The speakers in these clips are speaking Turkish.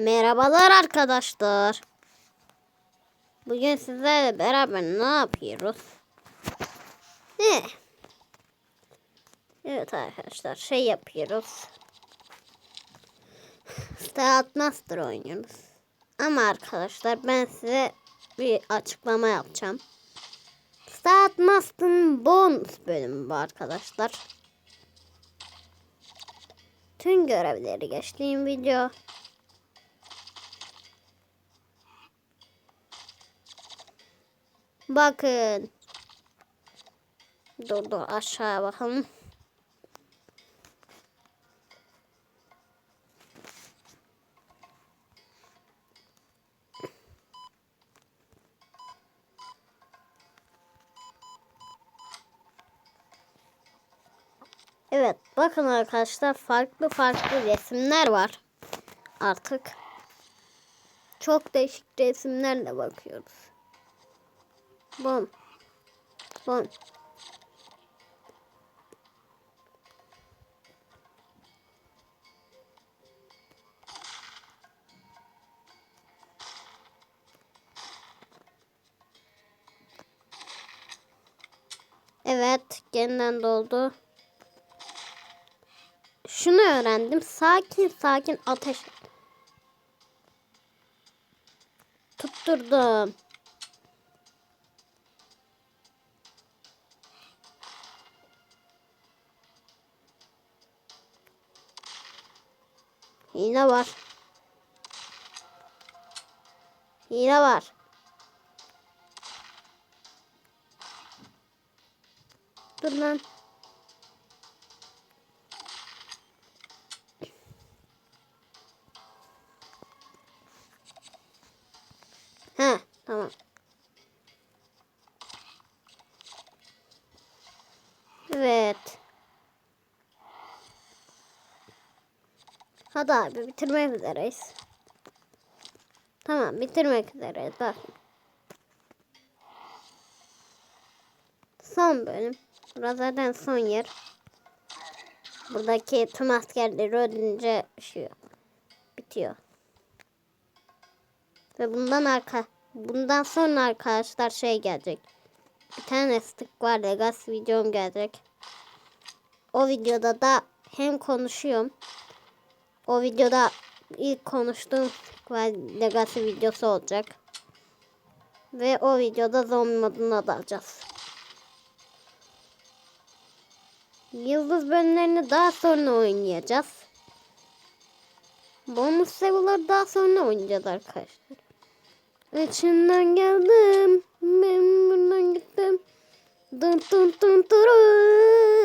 Merhabalar arkadaşlar. Bugün sizlerle beraber ne yapıyoruz? Ne? Evet arkadaşlar şey yapıyoruz. Stat Master oynuyoruz. Ama arkadaşlar ben size bir açıklama yapacağım. Stat Master'ın bonus bölümü bu arkadaşlar. Tüm görevleri geçtiğim video. Bakın. Dur dur aşağı bakalım. Evet bakın arkadaşlar farklı farklı resimler var. Artık çok değişik resimlerle bakıyoruz. Bom. Bom. Evet, yeniden doldu. Şunu öğrendim. Sakin sakin ateş. Tutturdum. Hile var. Hile var. Dur lan. He tamam. Evet. Hadi abi bitirmek üzereyiz. Tamam bitirmek üzereyiz bak. Son bölüm. Burası zaten son yer. Buradaki tüm askerleri öldürünce şey bitiyor. Ve bundan arka bundan sonra arkadaşlar şey gelecek. Bir tane stick var Legacy videom gelecek. O videoda da hem konuşuyorum. O videoda ilk konuştuğum var Legacy videosu olacak. Ve o videoda zombi moduna dalacağız. Yıldız bölümlerini daha sonra oynayacağız. Bonus seviyeleri daha sonra oynayacağız arkadaşlar. İçinden geldim. Ben buradan gittim. Dın dın dın dırın.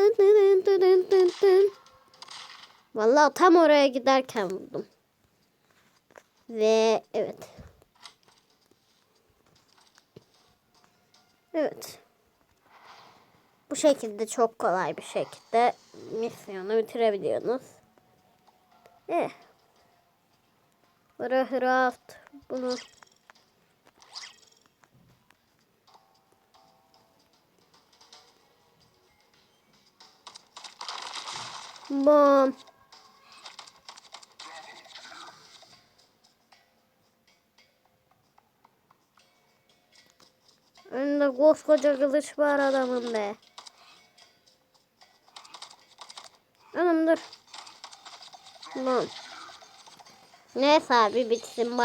Vallahi tam oraya giderken buldum. Ve evet. Evet. Bu şekilde çok kolay bir şekilde misyonu bitirebiliyorsunuz. Eh. Rahat bunu Bom. Önünde koskoca kılıç var adamın be. Anam dur. Bom. Neyse abi bitsin.